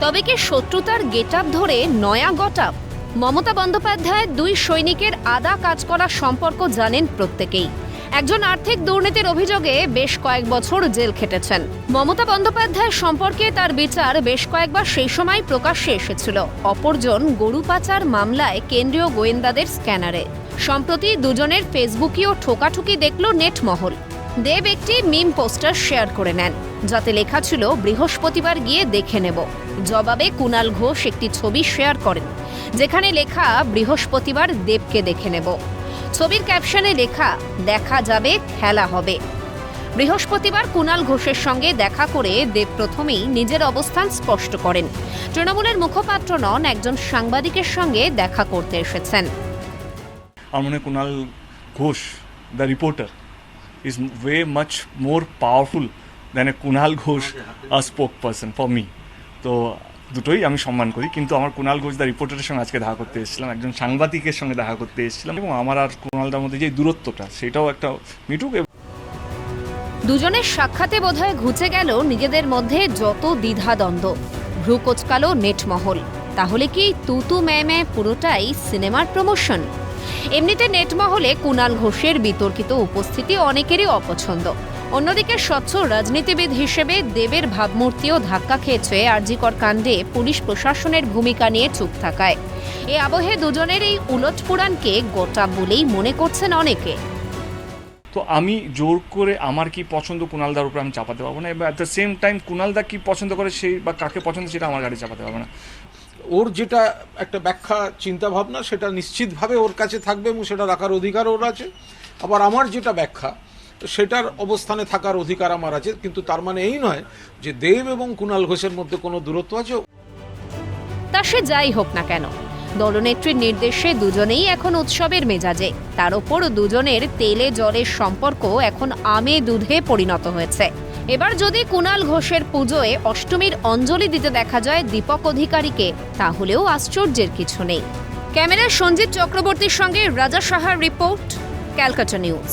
তবে কি শত্রুতার গেটআপ ধরে নয়া গটাপ? মমতা বন্দ্যোপাধ্যায়ের দুই সৈনিকের আদা কাজ করা সম্পর্ক জানেন প্রত্যেকেই। একজন আর্থিক দুর্নীতির অভিযোগে বেশ কয়েক বছর জেল খেটেছেন। মমতা বন্দ্যোপাধ্যায় সম্পর্কে তার বিচার বেশ কয়েকবার সেই সময় প্রকাশ্যে এসেছিল। অপরজন গরু পাচার মামলায় কেন্দ্রীয় গোয়েন্দাদের স্ক্যানারে। সম্প্রতি দুজনের ফেসবুকেও ঠোকাঠুকি দেখল নেটমহল। দেব একটি মিম পোস্টার শেয়ার করে নেন, যাতে লেখা ছিল, বৃহস্পতিবার গিয়ে দেখে নেব। জবাবে কুনাল ঘোষ একটি ছবি শেয়ার করেন, যেখানে লেখা, বৃহস্পতিবার দেবকে দেখে নেব। ছবির ক্যাপশনে লেখা, দেখা যাবে, খেলা হবে। বৃহস্পতিবার কুনাল ঘোষের সঙ্গে দেখা করে দেব প্রথমেই নিজের অবস্থান স্পষ্ট করেন। তৃণমূলের মুখপাত্র নন, একজন সাংবাদিকের সঙ্গে দেখা করতে এসেছেন। আমার মনে Kunal Ghosh the reporter is way much more powerful than a Kunal Ghosh a spoke person for me তো দুটোই আমি সম্মান করি কিন্তু আমার কুণাল ঘোষ দ্য রিপোর্টারের সঙ্গে আজকে দেখা করতে এসেছিলাম একজন সাংবাদিকের সঙ্গে দেখা করতে এসেছিলাম এবং আমার আর কুণালদার মধ্যে যে দূরত্বটা সেটাও একটা মিটুক দুজনের সাক্ষাতে বোধহয় ঘুচে গেল নিজেদের মধ্যে যত দ্বিধাদ্বন্দ্ব ভ্রু কোচকালো নেটমহল। তাহলে কি তুতু ম্যামে পুরোটাই সিনেমার প্রমোশন? এমনিতে নেটমহলে কুনাল ঘোষের বিতর্কিত উপস্থিতি অনেকেরই অপছন্দ। অন্যদিকে স্বচ্ছ রাজনীতিবিদ হিসেবে দেবের ভাবমূর্তিও ধাক্কা খেয়েছে আরজিকর কাণ্ডে পুলিশ প্রশাসনের ভূমিকা নিয়ে চুপ থাকায়। এ আবহে দুজনের এই উলটপুরাণকে গোটা বলেই মনে করছেন অনেকে। তো আমি জোর করে আমার কি পছন্দ কুণালদার উপর আমি চাপাতে পারব না? এবং অ্যাট দ্য সেম টাইম কুণালদা কি পছন্দ করে সেই বা কাকে পছন্দ সেটা আমার গাড়ি চাপাতে পারব না। ওর যেটা একটা ব্যাখ্যা চিন্তা ভাবনা সেটা নিশ্চিতভাবে ওর কাছে থাকবে এবং সেটা রাখার অধিকার ওর আছে। আবার আমার যেটা ব্যাখ্যা, সেটার অবস্থানে থাকার অধিকার আমার আছে, কিন্তু তার মানে এই নয় যে দেব এবং কুণাল ঘোষের মধ্যে কোনো দূরত্ব আছে। তা সে যাই হোক না কেন। দলনেত্রীর নির্দেশে দুজনেই এখন উৎসবের মেজাজে। তার ওপর দুজনের তেলে জলের সম্পর্ক এখন আমে দুধে পরিণত হয়েছে। এবার যদি কুণাল ঘোষের পুজোয় অষ্টমীর অঞ্জলি দিতে দেখা যায় দীপক অধিকারীকে, তাহলেও আশ্চর্যের কিছু নেই। ক্যামেরা সঞ্জিত চক্রবর্তীর সঙ্গে রাজা সাহার রিপোর্ট, ক্যালকাটা নিউজ।